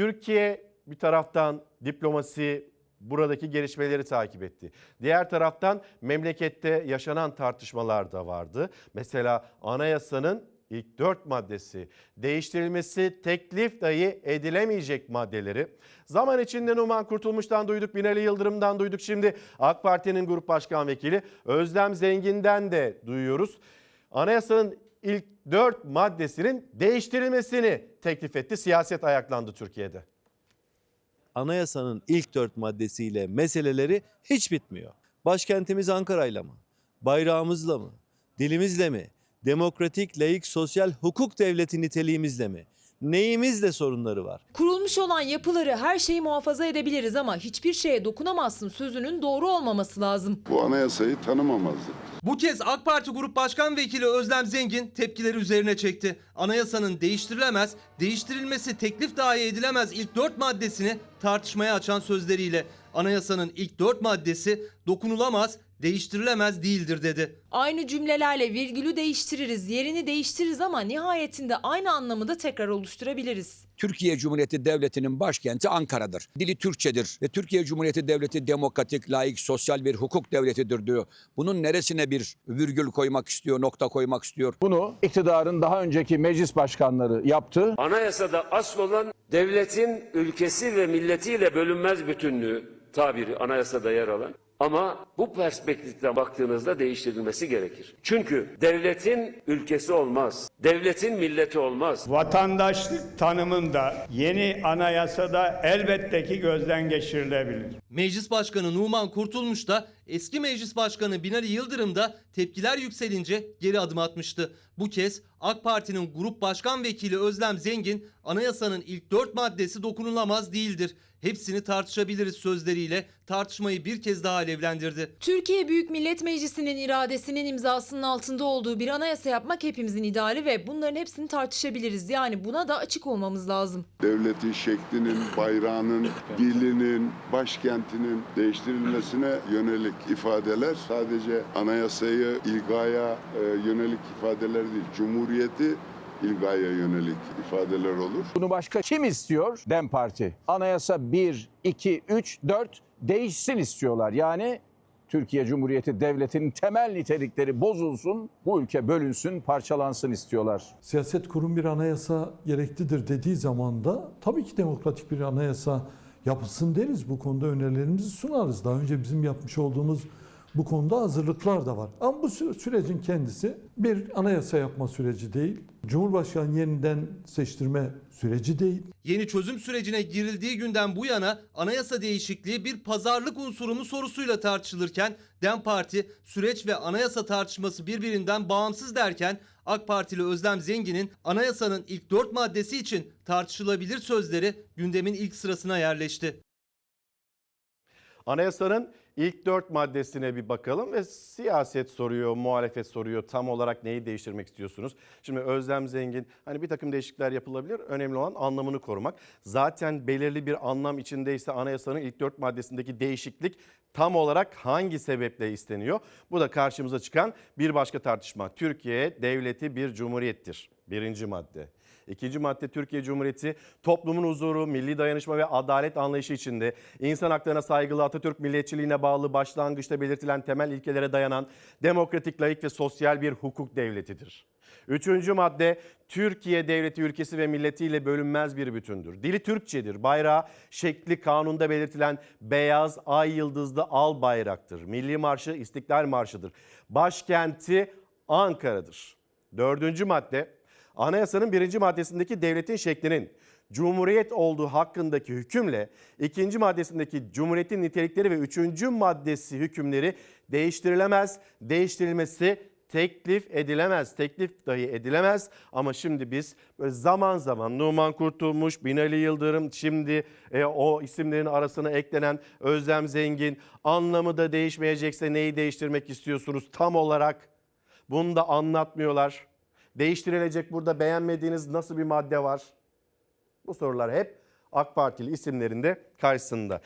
Türkiye bir taraftan diplomasi buradaki gelişmeleri takip etti. Diğer taraftan memlekette yaşanan tartışmalar da vardı. Mesela anayasanın ilk dört maddesi değiştirilmesi teklif dahi edilemeyecek maddeleri. Zaman içinde Numan Kurtulmuş'tan duyduk, Binali Yıldırım'dan duyduk. Şimdi AK Parti'nin Grup Başkan Vekili Özlem Zengin'den de duyuyoruz. Anayasanın ilk dört maddesinin değiştirilmesini teklif etti. Siyaset ayaklandı Türkiye'de. anayasanın ilk dört maddesiyle meseleleri hiç bitmiyor. Başkentimiz Ankara'yla mı? Bayrağımızla mı? Dilimizle mi? Demokratik, laik, sosyal hukuk devleti niteliğimizle mi? Neyimizle sorunları var? Kurulmuş olan yapıları her şeyi muhafaza edebiliriz ama hiçbir şeye dokunamazsın sözünün doğru olmaması lazım. Bu anayasayı tanımamazlık. Bu kez AK Parti Grup Başkan Vekili Özlem Zengin tepkileri üzerine çekti. Anayasanın değiştirilemez, değiştirilmesi teklif dahi edilemez ilk dört maddesini tartışmaya açan sözleriyle anayasanın ilk dört maddesi dokunulamaz, değiştirilemez değildir dedi. Aynı cümlelerle virgülü değiştiririz, yerini değiştiririz ama nihayetinde aynı anlamı da tekrar oluşturabiliriz. Türkiye Cumhuriyeti Devleti'nin başkenti Ankara'dır. Dili Türkçedir ve Türkiye Cumhuriyeti Devleti demokratik, laik, sosyal bir hukuk devletidir diyor. Bunun neresine bir virgül koymak istiyor, nokta koymak istiyor? Bunu iktidarın daha önceki meclis başkanları yaptı. Anayasada asıl olan devletin ülkesi ve milletiyle bölünmez bütünlüğü tabiri anayasada yer alan. Ama bu perspektiften baktığınızda değiştirilmesi gerekir. Çünkü devletin ülkesi olmaz. Devletin milleti olmaz. Vatandaşlık tanımında yeni anayasada elbette ki gözden geçirilebilir. Meclis Başkanı Numan Kurtulmuş da eski Meclis Başkanı Binali Yıldırım da tepkiler yükselince geri adım atmıştı. Bu kez AK Parti'nin Grup Başkan Vekili Özlem Zengin anayasanın ilk dört maddesi dokunulamaz değildir. Hepsini tartışabiliriz sözleriyle tartışmayı bir kez daha alevlendirdi. Türkiye Büyük Millet Meclisi'nin iradesinin imzasının altında olduğu bir anayasa yapmak hepimizin ideali ve bunların hepsini tartışabiliriz. Yani buna da açık olmamız lazım. Devletin şeklinin, bayrağının, dilinin, başkentinin değiştirilmesine yönelik ifadeler sadece anayasayı ilgaya e, yönelik ifadeler değil, cumhuriyeti ilgaya yönelik ifadeler olur. Bunu başka kim istiyor? Dem Parti. Anayasa 1, 2, 3, 4 değişsin istiyorlar. Yani Türkiye Cumhuriyeti Devleti'nin temel nitelikleri bozulsun, bu ülke bölünsün, parçalansın istiyorlar. siyaset kurum bir anayasa gereklidir dediği zaman da tabii ki demokratik bir anayasa yapılsın deriz. Bu konuda önerilerimizi sunarız. Daha önce bizim yapmış olduğumuz bu konuda hazırlıklar da var. Ama bu sü- sürecin kendisi bir anayasa yapma süreci değil. Cumhurbaşkanı yeniden seçtirme süreci değil. Yeni çözüm sürecine girildiği günden bu yana anayasa değişikliği bir pazarlık unsuru mu sorusuyla tartışılırken DEM Parti süreç ve anayasa tartışması birbirinden bağımsız derken AK Partili Özlem Zengin'in anayasanın ilk dört maddesi için tartışılabilir sözleri gündemin ilk sırasına yerleşti. Anayasanın ilk dört maddesine bir bakalım ve siyaset soruyor, muhalefet soruyor. Tam olarak neyi değiştirmek istiyorsunuz? Şimdi Özlem Zengin hani bir takım değişiklikler yapılabilir. Önemli olan anlamını korumak. Zaten belirli bir anlam içindeyse anayasanın ilk dört maddesindeki değişiklik tam olarak hangi sebeple isteniyor? Bu da karşımıza çıkan bir başka tartışma. Türkiye devleti bir cumhuriyettir. Birinci madde. İkinci madde Türkiye Cumhuriyeti toplumun huzuru, milli dayanışma ve adalet anlayışı içinde insan haklarına saygılı Atatürk milliyetçiliğine bağlı başlangıçta belirtilen temel ilkelere dayanan demokratik, layık ve sosyal bir hukuk devletidir. Üçüncü madde Türkiye devleti ülkesi ve milletiyle bölünmez bir bütündür. Dili Türkçedir. Bayrağı şekli kanunda belirtilen beyaz ay yıldızlı al bayraktır. Milli marşı İstiklal Marşı'dır. Başkenti Ankara'dır. Dördüncü madde Anayasanın birinci maddesindeki devletin şeklinin Cumhuriyet olduğu hakkındaki hükümle ikinci maddesindeki Cumhuriyetin nitelikleri ve üçüncü maddesi hükümleri değiştirilemez, değiştirilmesi teklif edilemez, teklif dahi edilemez. Ama şimdi biz böyle zaman zaman Numan Kurtulmuş, Binali Yıldırım, şimdi e, o isimlerin arasına eklenen Özlem Zengin anlamı da değişmeyecekse neyi değiştirmek istiyorsunuz tam olarak? Bunu da anlatmıyorlar. Değiştirilecek burada beğenmediğiniz nasıl bir madde var? Bu sorular hep AK Partili isimlerinde karşısında.